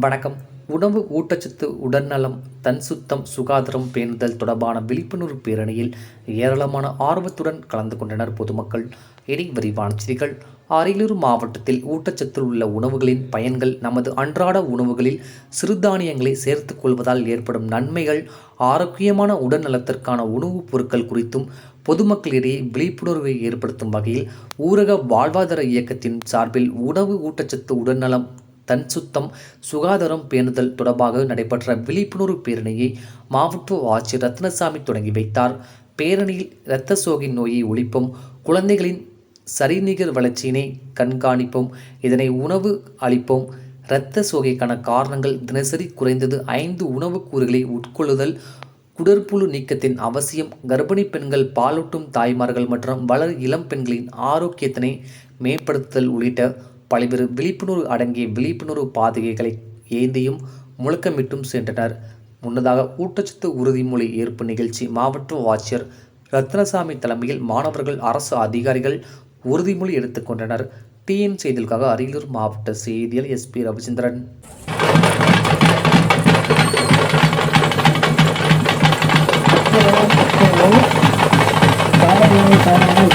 வணக்கம். உணவு ஊட்டச்சத்து உடல்நலம் தன் சுத்தம் சுகாதாரம் பேணுதல் தொடர்பான விழிப்புணர்வு பேரணியில் ஏராளமான ஆர்வத்துடன் கலந்து கொண்டனர் பொதுமக்கள். இனி விரிவான செய்திகள். அரியலூர் மாவட்டத்தில் ஊட்டச்சத்தில் உள்ள உணவுகளின் பயன்கள் நமது அன்றாட உணவுகளில் சிறுதானியங்களை சேர்த்துக் கொள்வதால் ஏற்படும் நன்மைகள் ஆரோக்கியமான உடல்நலத்திற்கான உணவுப் பொருட்கள் குறித்தும் பொதுமக்களிடையே விழிப்புணர்வை ஏற்படுத்தும் வகையில் ஊரக வாழ்வாதார இயக்கத்தின் சார்பில் உணவு ஊட்டச்சத்து உடல்நலம் தன் சுத்தம் சுகாதாரம் பேணுதல் தொடர்பாக நடைபெற்ற விழிப்புணர்வு பேரணியை மாவட்ட ஆட்சியர் ரத்னசாமி தொடங்கி வைத்தார். பேரணியில் இரத்த சோகை நோயை ஒழிப்பும் குழந்தைகளின் சரிநிகர் வளர்ச்சியினை கண்காணிப்போம் இதனை உணவு அளிப்போம். இரத்த சோகைக்கான காரணங்கள் தினசரி குறைந்தது ஐந்து உணவுக் கூறுகளை உட்கொள்ளுதல் குடற்புழு நீக்கத்தின் அவசியம் கர்ப்பிணி பெண்கள் பாலூட்டும் தாய்மார்கள் மற்றும் வளர் இளம் பெண்களின் ஆரோக்கியத்தினை மேம்படுத்துதல் உள்ளிட்ட பல்வேறு விழிப்புணர்வு அடங்கிய விழிப்புணர்வு பாதுகைகளை ஏந்தியும் முழக்கமிட்டும் சென்றனர். முன்னதாக ஊட்டச்சத்து உறுதிமொழி ஏற்பு நிகழ்ச்சி மாவட்ட ஆட்சியர் ரத்னசாமி தலைமையில் மாணவர்கள் அரசு அதிகாரிகள் உறுதிமொழி எடுத்துக்கொண்டனர் டிஎன் செய்திகளுக்காக அரியலூர் மாவட்ட செய்தியாளர் எஸ்பி ரவிச்சந்திரன். காரணங்களை காரணமாக